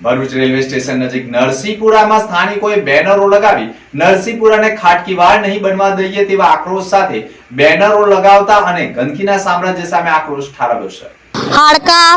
Bharuch railway station નજીક નરસિંહપુરામાં સ્થાનિકોએ બેનરો લગાવી નરસિંહપુરાને ખાટકીવાડ નહીં બનવા દઈએ તેવા આક્રોશ સાથે બેનરો લગાવતા અને ગંદકીના સામ્રાજ્ય સામે આક્રોશ ઠાલવ્યો છે. હાડકા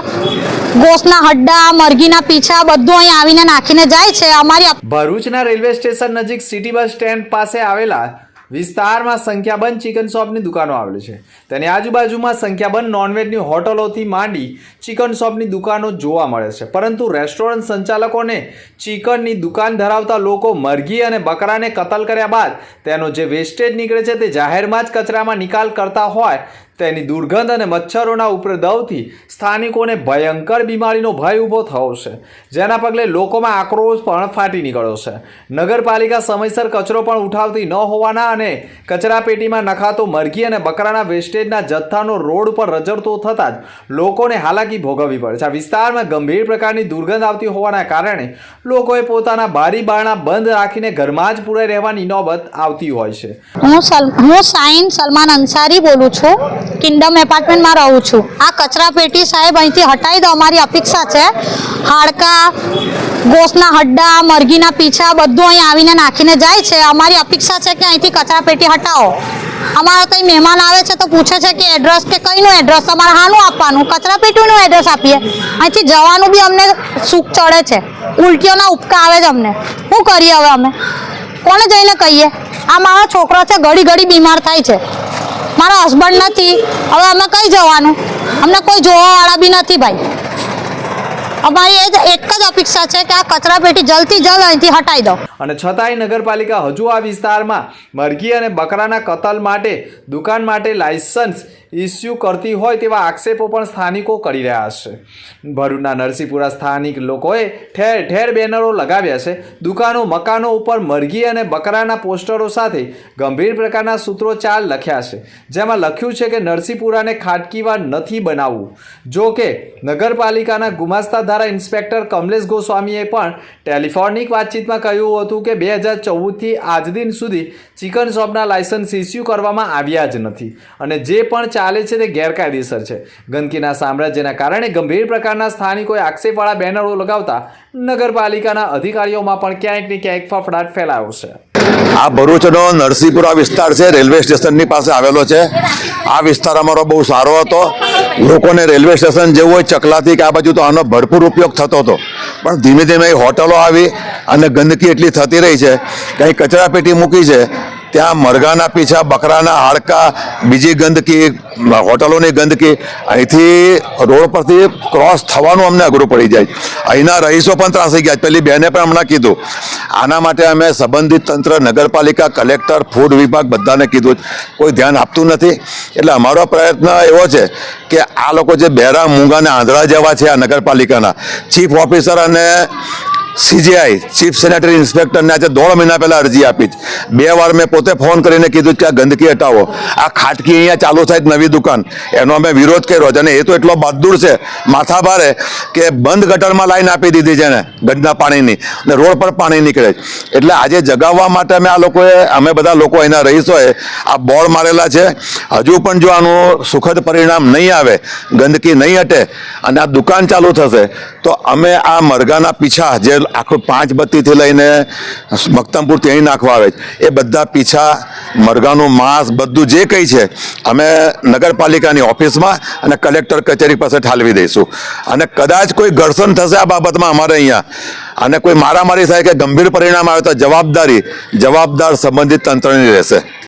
ગોસના હડ્ડા મરઘીના પીછા બધું અહીં આવીને નાખીને જાય છે અમારી ભરૂચના રેલવે સ્ટેશન નજીક સિટી બસ સ્ટેન્ડ પાસે આવેલા વિસ્તારમાં સંખ્યાબંધ ચિકન શોપની દુકાનો આવેલી છે. તેની આજુબાજુમાં સંખ્યાબંધ નોનવેજની હોટલોથી માંડી ચિકન શોપની દુકાનો જોવા મળે છે. પરંતુ રેસ્ટોરન્ટ સંચાલકોને ચિકનની દુકાન ધરાવતા લોકો મરઘી અને બકરાને કતલ કર્યા બાદ તેનો જે વેસ્ટેજ નીકળે છે તે જાહેરમાં જ કચરામાં નિકાલ કરતા હોય તેની દુર્ગંધ અને મચ્છરોના ઉપદ્રવથી સ્થાનિકોને ભયંકર બીમારીનો ભય ઊભો થયો છે. જેના પગલે લોકોમાં આક્રોશ પણ ફાટી નીકળ્યો છે. નગરપાલિકા સમયસર કચરો પણ ઉઠાવતી ન હોવાના અને કચરાપેટીમાં નખાતો મરઘી અને બકરાના વેસ્ટેજના જથ્થાનો રોડ પર રજડતો થતાં જ લોકોને હાલાકી ભોગવવી પડે છે. આ વિસ્તારમાં ગંભીર પ્રકારની દુર્ગંધ આવતી હોવાના કારણે લોકોએ પોતાના બારી બારણા બંધ રાખીને ઘરમાં જ પૂરાઈ રહેવાની નોબત આવતી હોય છે. હું હું સાઈન સલમાન અંસારી બોલું છું. કિંગડમ એપાર્ટમેન્ટમાં રહું છું. આ કચરા પેટી સાહેબ અહીંથી હટાવી દો, અમારી અપેક્ષા છે. હાડકા, ગોસના હડ્ડા, મરઘીના પીછા, બધું અહીં આવીને નાખીને જાય છે. અમારી અપેક્ષા છે કે અહીંથી કચરા પેટી હટાવો. અમારા કંઈ મહેમાન આવે છે તો પૂછે છે કે એડ્રેસ કે કઈનું એડ્રેસ તમારે હાનું આપવાનું. કચરા પેટીનું એડ્રેસ આપીએ. અહીંથી જવાનું બી અમને સુખ ચડે છે. ઉલટીઓના ઉપકા આવે છે અમને. શું કરીએ હવે અમે? કોને જઈને કહીએ? આ મારો છોકરો છે, ઘડી ઘડી બીમાર થાય છે. મારા હસબન્ડ નથી. હવે અમે કઈ જવાનું? અમને કોઈ જોવાવાળા બી નથી ભાઈ. અમારી એક એક જ અપેક્ષા છે કે આ કચરા પેટી જલ્દથી જલ્દ અહીંથી હટાવી દો. અને છતાંય નગરપાલિકા હજુ આ વિસ્તારમાં મરઘી અને બકરાના કતલ માટે દુકાન માટે લાયસન્સ ઇસ્યુ કરતી હોય તેવા આક્ષેપો પણ સ્થાનિકો કરી રહ્યા છે. ભરૂચના નરસિંહપુરા સ્થાનિક લોકોએ ઠેર ઠેર બેનરો લગાવ્યા છે. દુકાનો, મકાનો ઉપર મરઘી અને બકરાના પોસ્ટરો સાથે ગંભીર પ્રકારના સૂત્રોચ્ચાર લખ્યા છે. જેમાં લખ્યું છે કે નરસિંહપુરાને ખાટકીવાર નથી બનાવવું. જો કે નગરપાલિકાના ગુમાસ્તા ધારા ઇન્સ્પેક્ટર કમલેશ ગોસ્વામીએ પણ ટેલિફોનિક વાતચીતમાં કહ્યું હતું કે બે હજાર ચૌદથી આજ દિન સુધી ચિકન શોપના લાયસન્સ ઇસ્યુ કરવામાં આવ્યા જ નથી અને જે પણ ચાલે છે તે ગેરકાયદેસર છે. ગંદકીના સામ્રાજ્યના કારણે ગંભીર પ્રકારના સ્થાનિકોએ આક્ષેપવાળા બેનરો લગાવતા નગરપાલિકાના અધિકારીઓમાં પણ ક્યાંક ને ક્યાંક ફફડાટ ફેલાયો છે. આ ભરૂચનો નરસિંહપુરા વિસ્તાર છે, રેલવે સ્ટેશનની પાસે આવેલો છે. આ વિસ્તાર અમારો બહુ સારો હતો. લોકોને રેલવે સ્ટેશન જેવું હોય ચકલાથી કે આ બાજુ તો આનો ભરપૂર ઉપયોગ થતો હતો. પણ ધીમે ધીમે હોટલો આવી અને ગંદકી એટલી થતી રહી છે કે અહીં કચરાપેટી મૂકી છે. ત્યાં મરઘાના પીછા, બકરાના હાડકા, બીજી ગંદકી હોટલોની ગંદકી અહીંથી રોડ પરથી ક્રોસ થવાનું અમને અઘરું પડી જાય. અહીંના રહીશો પણ ત્રાસી ગયા. પેલી બેને પણ હમણાં કીધું. આના માટે અમે સંબંધિત તંત્ર, નગરપાલિકા, કલેક્ટર, ફૂડ વિભાગ બધાને કીધું. કોઈ ધ્યાન આપતું નથી. એટલે અમારો પ્રયત્ન એવો છે કે આ લોકો જે બેરા મૂંગા અને આંધળા જેવા છે આ નગરપાલિકાના ચીફ ઓફિસર અને સીજીઆઈ ચીફ સેનેટરી ઇન્સ્પેક્ટરને આજે દોઢ મહિના પહેલા અરજી આપી. બે વાર મેં પોતે ફોન કરીને કીધું કે આ ગંદકી હટાવો. આ ખાટકી અહીંયા ચાલુ થાય નવી દુકાન. એનો અમે વિરોધ કર્યો છે અને એ તો એટલો બહાદુર છે માથા ભારે કે બંધ ગટરમાં લાઈન આપી દીધી છે એને, ગંદના પાણીની. અને રોડ પર પાણી નીકળે એટલે આજે જગાવવા માટે અમે આ લોકોએ, અમે બધા લોકો એના રહીશોએ આ બોર્ડ મારેલા છે. હજુ પણ જો આનું સુખદ પરિણામ નહીં આવે, ગંદકી નહીં હટે, અને આ દુકાન ચાલુ થશે, તો અમે આ મરઘાના પીછા જે આખું પાંચ બત્તીથી લઈને મક્તમપુર ત્યાં નાખવા આવે એ બધા પીછા મરઘાનું માંસ બધું જે કંઈ છે, અમે નગરપાલિકાની ઓફિસમાં અને કલેક્ટર કચેરી પાસે ઠાલવી દઈશું. અને કદાચ કોઈ ઘર્ષણ થશે આ બાબતમાં અમારે અહીંયા. અને કોઈ મારામારી થાય કે ગંભીર પરિણામ આવે તો જવાબદારી જવાબદાર સંબંધિત તંત્રની રહેશે.